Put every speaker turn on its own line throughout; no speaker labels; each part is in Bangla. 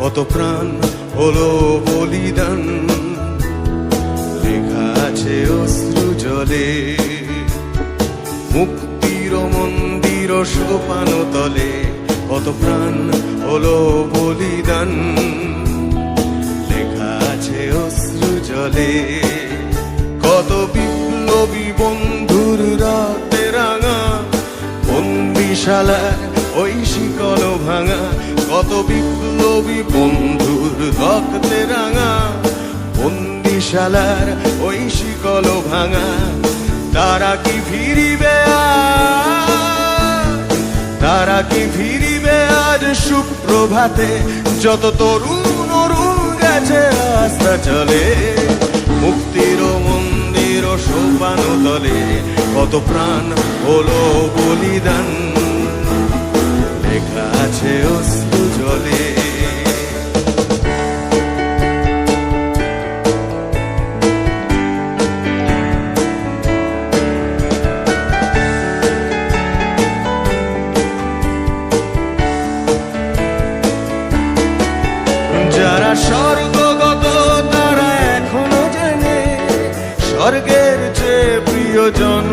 কত প্রাণ হলো বলিদান। লেখা আছে অশ্রু জলে। মুক্তির মন্দির সোপান তলে কত প্রাণ হলো বলিদান। লেখা আছে অশ্রু জলে। কত বিপ্লবী বন্ধুর রাতে রাঙা ভাঙা কত বিপ্লবী বন্ধুর রক্তে রাঙা, বন্দিশালার ওই শিকল ভাঙা, তারা কি ফিরিবে? তারা কি ফিরিবে আজ সুপ্রভাতে? যত তরুণ অরুণ গেছে, রাস্তা চলে। মুক্তির মন্দির সোপান তলে কত প্রাণ হলো বলিদান। লেখা আছে অশ্রু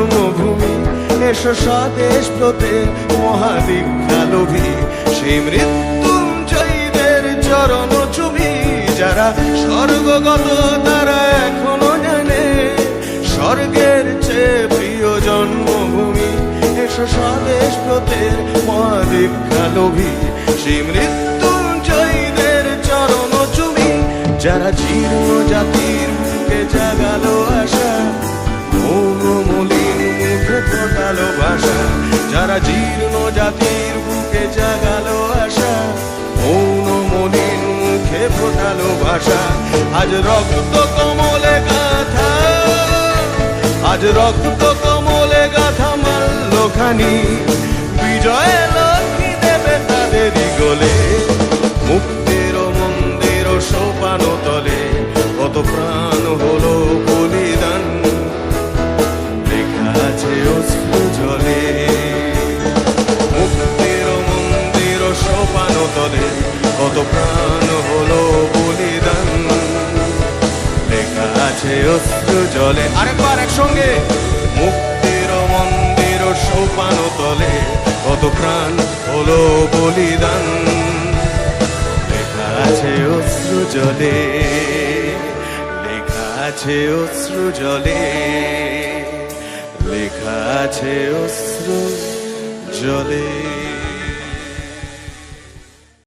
জন্মভূমি। এসো স্বদেশ প্রতে মহাদীক্ষালোভী সেই মৃত্যুঞ্জয়ীদের চরণ চুবি যারা স্বর্গগত তারা এখনও জানে। স্বর্গের চেয়ে প্রিয় জন্মভূমি। এসো স্বদেশ প্রতে মহাদীক্ষালোভী সেই মৃত্যুঞ্জয়ীদের চরণ চুমি। যারা জীর্ণ জাতির বুকে জাগালো আশা, মৌন ভাষা যারা জীর্ণ জাতির বুকে জাগালো আশা, মৌন মলিন মুখে ফোটালো ভাষা। আজ রক্ত কমলে গাথা আজ রক্ত কমলে গাথা মাল্ল কত প্রাণ হলো বলিদান। লেখা আছে অশ্রু জলে। আরেকবার একসঙ্গে। মুক্তির মন্দির সোপান তলে। কত প্রাণ হলো বলিদান। লেখা আছে অশ্রু জলে। লেখা আছে অশ্রু জলে। লেখা আছে অশ্রু জলে।